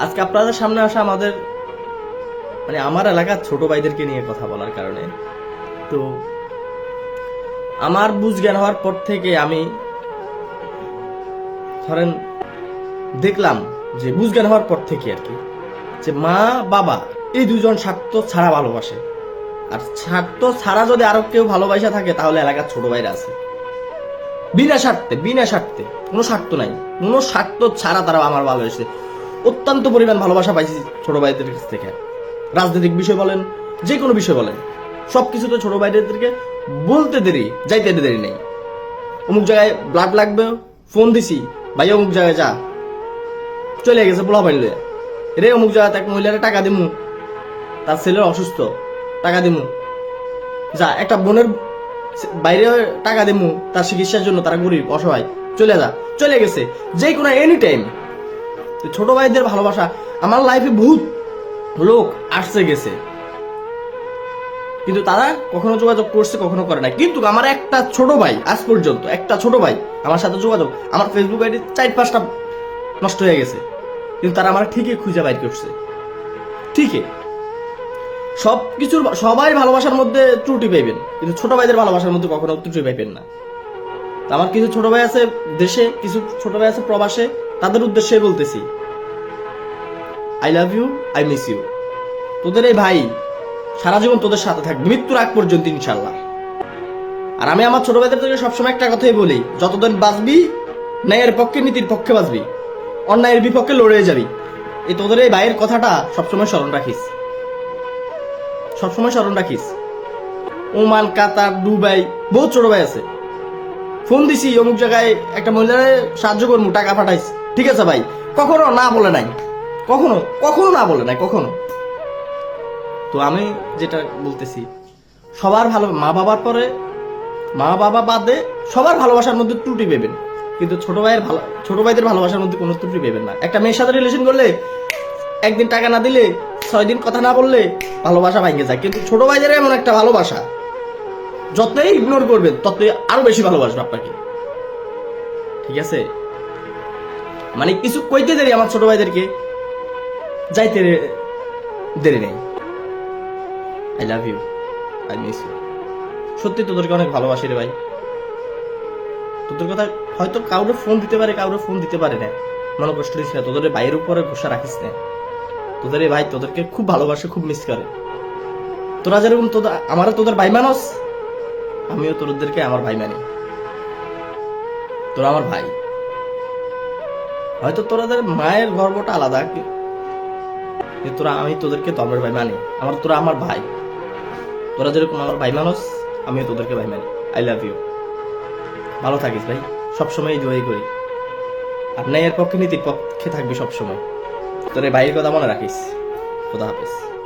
আজকে আপনাদের সামনে আসা আমাদের মানে আমার এলাকার ছোট ভাইদেরকে নিয়ে কথা বলার কারণে। তো আমার বুঝ জ্ঞান হওয়ার পর থেকে আমি ধরেন দেখলাম যে বুঝ জ্ঞান হওয়ার পর থেকে আর কি, যে মা, বাবা এই দুজন স্বার্থ ছাড়া ভালোবাসে। আর স্বার্থ ছাড়া যদি আরও কেউ ভালোবাসা থাকে, তাহলে এলাকার ছোট ভাইরা আছে। বিনা স্বার্থে বিনা স্বার্থে, কোনো স্বার্থ নাই। কোনো স্বার্থ ছাড়া তারা আমার ভালোবাসে। অত্যন্ত পরিমাণ ভালোবাসা পাইছি ছোট ভাইদের কাছ থেকে। রাজনৈতিক বিষয় বলেন, যে কোনো বিষয় বলেন সব কিছুতে ছোট ভাইদেরকে বলতে দেরি, যাইতে দেরি নেই। অমুক জায়গায় ব্লাড লাগবে ফোন দিছি, ভাই, অমুক জায়গায় যা। চলে গেছে পোলা পাইলে রে, অমুক জায়গাতে এক মহিলারে টাকা দিমু। তার ছেলের অসুস্থ, টাকা দিমু। যা, একটা বোনের বাইরে টাকা দিমু, তার চিকিৎসার জন্য তারা গরিব, অসহায়। চলে যা, চলে গেছে। যে কোনো এনি টাইম ছোট ভাইদের ভালোবাসা আমার লাইফে বহুত লোক আসছে, গেছে। কিন্তু তারা কখনো যোগাযোগ করছে, কখনো করে না কিন্তু আমার একটা ছোট ভাই, আজ পর্যন্ত একটা ছোট ভাই আমার সাথে যোগাযোগ, আমার ফেসবুক আইডি চার পাঁচটা নষ্ট হয়ে গেছে। কিন্তু তারা আমার ঠিকই খুঁজে বাইর করছে। ঠিকই। সব কিছুর সবাই ভালোবাসার মধ্যে ত্রুটি পাইবেন। কিন্তু ছোট ভাইদের ভালোবাসার মধ্যে কখনো ত্রুটি পাইবেন না। আমার কিছু ছোট ভাই আছে দেশে, কিছু ছোট ভাই আছে প্রবাসে। তাদের উদ্দেশ্যে বলতেছি I love you I miss you তোদের এই ভাই সারা জীবন তোদের সাথে থাকবে, মৃত্যুর আগ পর্যন্ত ইনশাল্লাহ আর আমি আমার ছোট ভাইদের থেকে সবসময় একটা কথাই বলি, যতদিন বাঁচবি, ন্যায়ের পক্ষে, নীতির পক্ষে বাঁচবি, অন্যায়ের বিপক্ষে লড়ে যাবি। এই তোদের এই ভাইয়ের কথাটা সবসময় স্মরণ রাখিস। সবসময় স্মরণ রাখিস। ওমান, কাতার, দুবাই, বহুত ছোট ভাই আছে। ফোন দিছি, অমুক জায়গায় একটা মহিলারে সাহায্য করব টাকা পাঠাইছি ঠিক আছে ভাই, কখনো না বলে নাই। কখনো কখনো না বলে নাই, কখনো। তো আমি যেটা বলতেছি, সবার ভালো, মা বাবার পরে, মা বাবা বাদে সবার ভালোবাসার মধ্যে ত্রুটি পেবেন। কিন্তু ছোট ভাইয়ের ভালো, ছোট ভাইদের ভালোবাসার মধ্যে কোনো ত্রুটি পেবেন না। একটা মেয়ের সাথে রিলেশন করলে, একদিন টাকা না দিলে, ছয় দিন কথা না বললে, ভালোবাসা ভাঙে যায়। কিন্তু ছোট ভাইদের এমন একটা ভালোবাসা, যতই ইগনোর করবেন, ততই আরও বেশি ভালোবাসবে আপনাকে। ঠিক আছে? মানে কিছু কইতে দেরি আমার ছোট ভাইদেরকে। যাইতে দেরি নেই। I love you I miss you সত্যি তোদেরকে অনেক ভালোবাসি রে ভাই। তোদের কথা হয়তো কাউরে ফোন দিতে পারে, কাউরে ফোন দিতে পারে না। মনে কষ্ট দিস না, তোদের ভাইয়ের উপরে ভরসা রাখিস না। তোদের ভাই তোদেরকে খুব ভালোবাসে, খুব মিস করে। তোরা যেরকম তোদের আমারও তোদের ভাই মানুষ আমিও তোদেরকে আমার ভাই মানি। তোরা আমার ভাই। হয়তো তোরাদের মায়ের গর্বটা আলাদা কি- তোরা, আমি তোদেরকে তো ভাই মানি। আমার, তোরা আমার ভাই। তোরা যেরকম আমার ভাই মানুষ, আমিও তোদেরকে ভাই মানি। আই লাভ ইউ ভালো থাকিস ভাই। সবসময় দোয়াই করি। আর এর পক্ষে, নীতির পক্ষে থাকবি সবসময়। তোর এই ভাইয়ের কথা মনে রাখিস। খোদা হাফিজ।